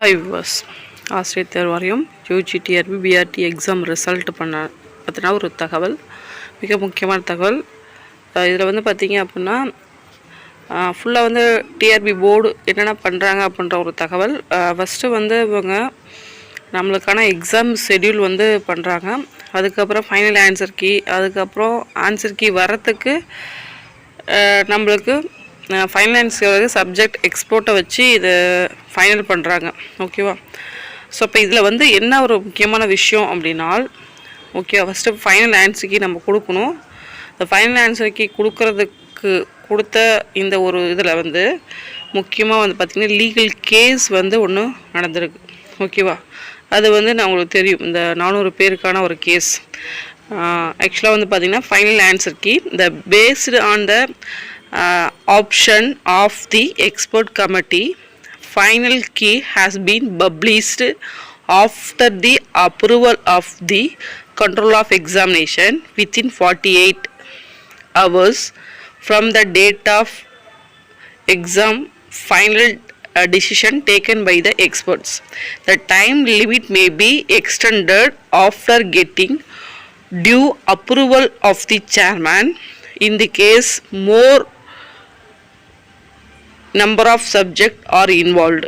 Hi viewers ஆசிரியர் தேர்வாரியம் UG TRB BRT exam result பண்ண பார்த்தினா ஒரு தகவல். மிக முக்கியமான தகவல். இதில் வந்து பார்த்திங்க அப்படின்னா ஃபுல்லாக வந்து டிஆர்பி போர்டு என்னென்ன பண்ணுறாங்க அப்படின்ற ஒரு தகவல். ஃபஸ்ட்டு வந்து இவங்க நம்மளுக்கான எக்ஸாம் ஷெட்யூல் வந்து பண்ணுறாங்க அதுக்கப்புறம் ஃபைனல் ஆன்சர் கீ அதுக்கப்புறம் ஆன்சர் கீ வரத்துக்கு நம்மளுக்கு ஃபைனான்ஸ் சப்ஜெக்ட் எக்ஸ்போர்ட்டை வச்சு இது ஃபைனல் பண்ணுறாங்க ஓகேவா ஸோ இப்போ இதில் வந்து என்ன ஒரு முக்கியமான விஷயம் அப்படின்னா ஓகே ஃபஸ்ட்டு ஃபைனல் ஆன்சருக்கு நம்ம கொடுக்கணும். இந்த ஃபைனல் ஆன்சருக்கு கொடுக்கறதுக்கு கொடுத்த இந்த ஒரு இதில் வந்து முக்கியமாக வந்து பார்த்திங்கன்னா லீகல் கேஸ் வந்து ஒன்று நடந்திருக்கு. ஓகேவா அது வந்து நான் உங்களுக்கு தெரியும். இந்த நானூறு பேருக்கான ஒரு கேஸ் ஆக்சுவலாக வந்து பார்த்திங்கன்னா final answer key the based on the uh, option of the export committee. Final key has been published after the approval of the control of examination within 48 hours from the date of exam final uh, decision taken by the experts. The time limit may be extended after getting due approval of the chairman in the case more number of subject are involved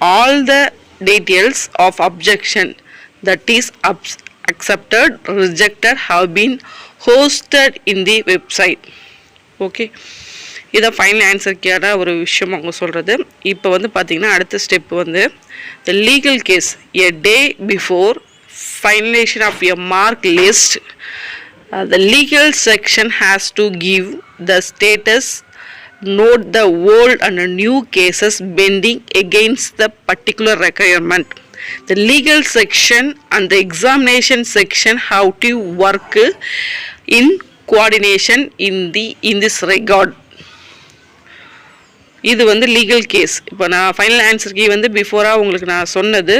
all the details of objection that is abs- accepted rejected have been hosted in the website okay இதை final ஆன்சருக்கான ஒரு விஷயம் அவங்க சொல்கிறது இப்போ வந்து பார்த்தீங்கன்னா அடுத்த ஸ்டெப் வந்து the legal case a day before finalisation of a mark list the legal section has to give the status note the old and new cases bending against the particular requirement the legal section and the examination section have to work in coordination in the in this regard இது வந்து legal case இப்போ நான் final answer key வந்து பிஃபோராக உங்களுக்கு நான் சொன்னது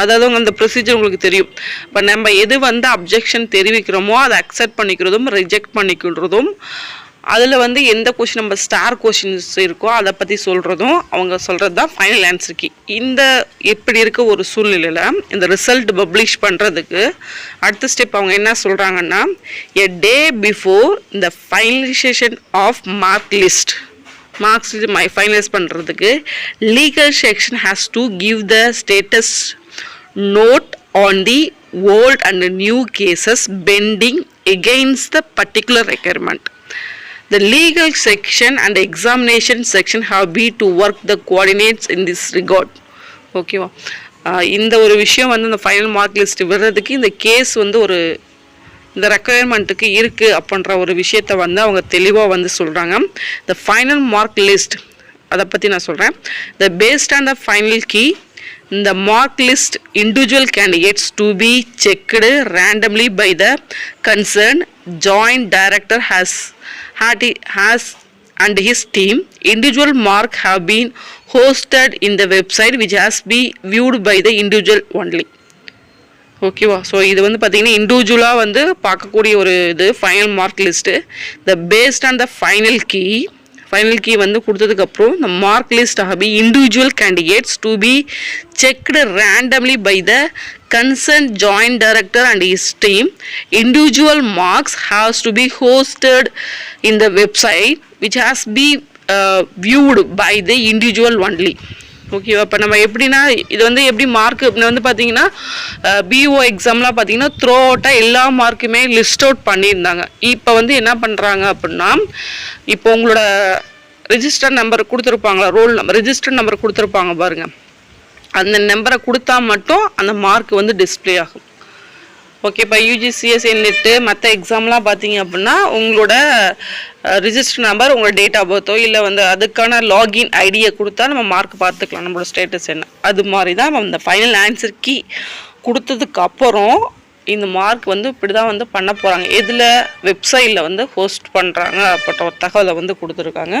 அதாவது உங்கள் அந்த ப்ரொசீஜர் உங்களுக்கு தெரியும் இப்போ நம்ம எது வந்து அப்ஜெக்ஷன் தெரிவிக்கிறோமோ அதை அக்செப்ட் பண்ணிக்கிறதும் ரிஜெக்ட் பண்ணிக்கிறதும் அதில் வந்து எந்த கொஷின் நம்ம ஸ்டார் கொஷின்ஸ் இருக்கோ அதை பற்றி சொல்கிறதும் அவங்க சொல்கிறது தான் ஃபைனல் ஆன்சர் கீ இந்த எப்படி இருக்க ஒரு சூழ்நிலையில் இந்த ரிசல்ட் பப்ளிஷ் பண்ணுறதுக்கு அடுத்த ஸ்டெப் அவங்க என்ன சொல்கிறாங்கன்னா எ டே பிஃபோர் இந்த finalisation of mark list marks my finalise பண்ணுறதுக்கு legal section has to give the status note on the old and new cases pending against the particular requirement The legal section and the examination section have be to work the coordinates in this regard. ஓகேவா uh, இந்த ஒரு விஷயம் வந்து இந்த final mark list விடுறதுக்கு இந்த case வந்து ஒரு இந்த ரெக்குயர்மெண்ட்டுக்கு இருக்குது அப்படின்ற ஒரு விஷயத்த வந்து அவங்க தெளிவாக வந்து சொல்கிறாங்க த ஃபைனல் மார்க் லிஸ்ட் அதை பற்றி நான் சொல்கிறேன் the based on the final key இந்த mark list individual candidates to be checked randomly by the concern joint director has has and his team individual mark have been hosted in the website which has been viewed by the individual only. ஓகேவா so இது வந்து பார்த்தீங்கன்னா இண்டிவிஜுவலாக வந்து பார்க்கக்கூடிய ஒரு இது final mark list the based on the final key final key வந்து கொடுத்ததுக்கப்புறம் இந்த mark list be individual candidates to be checked randomly by the concern joint director and his team individual marks has to be hosted in the website which has be viewed by the individual only ஓகேவா இப்போ நம்ம எப்படின்னா இது வந்து எப்படி mark வந்து பார்த்தீங்கன்னா PO uh, எக்ஸாம்லாம் பார்த்தீங்கன்னா த்ரோ அவுட்டாக எல்லா மார்க்குமே லிஸ்ட் அவுட் பண்ணியிருந்தாங்க. இப்போ வந்து என்ன பண்ணுறாங்க அப்படின்னா இப்போ உங்களோட ரிஜிஸ்டர் நம்பர் கொடுத்துருப்பாங்களா? ரோல் நம்பர் ரிஜிஸ்டர் நம்பர் கொடுத்துருப்பாங்க பாருங்கள் அந்த நம்பரை கொடுத்தா மட்டும் அந்த மார்க் வந்து டிஸ்ப்ளே ஆகும். ஓகே இப்போ யூஜிசிஎஸ்சி நெட்டு மற்ற எக்ஸாம்லாம் பார்த்தீங்க அப்படின்னா உங்களோட ரிஜிஸ்டர் நம்பர் உங்களோட டேட் ஆஃப் பர்த்தோ இல்லை வந்து அதுக்கான லாகின் ஐடியை கொடுத்தா நம்ம மார்க் பார்த்துக்கலாம் நம்மளோட ஸ்டேட்டஸ் என்ன. அது மாதிரி தான் நம்ம ஃபைனல் ஆன்சர் கீ கொடுத்ததுக்கு அப்புறம் இந்த மார்க் வந்து இப்படி தான் வந்து பண்ண போகிறாங்க எதில் வெப்சைட்டில் வந்து ஹோஸ்ட் பண்ணுறாங்க அப்பட்ட ஒரு தகவலை வந்து கொடுத்துருக்காங்க.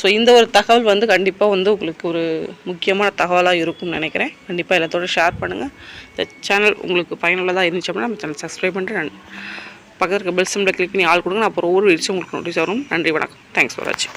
ஸோ இந்த ஒரு தகவல் வந்து கண்டிப்பாக வந்து உங்களுக்கு ஒரு முக்கியமான தகவலாக இருக்கும்னு நினைக்கிறேன். கண்டிப்பாக எல்லாத்தோட ஷேர் பண்ணுங்கள் இந்த சேனல் உங்களுக்கு பயனுள்ளதாக இருந்துச்சு அப்படின்னா நம்ம சேனல் சப்ஸ்கிரைப் பண்ணிட்டு நான் பக்கத்தில் இருக்க பெல் சிம்மில் கிளிக் பண்ணி ஆள் கொடுங்க. நான் அப்புறம் ஒவ்வொரு வீடியோ உங்களுக்கு நோட்டீஸ் வரும். நன்றி வணக்கம். தேங்க்ஸ் ஃபார் வாட்சிங்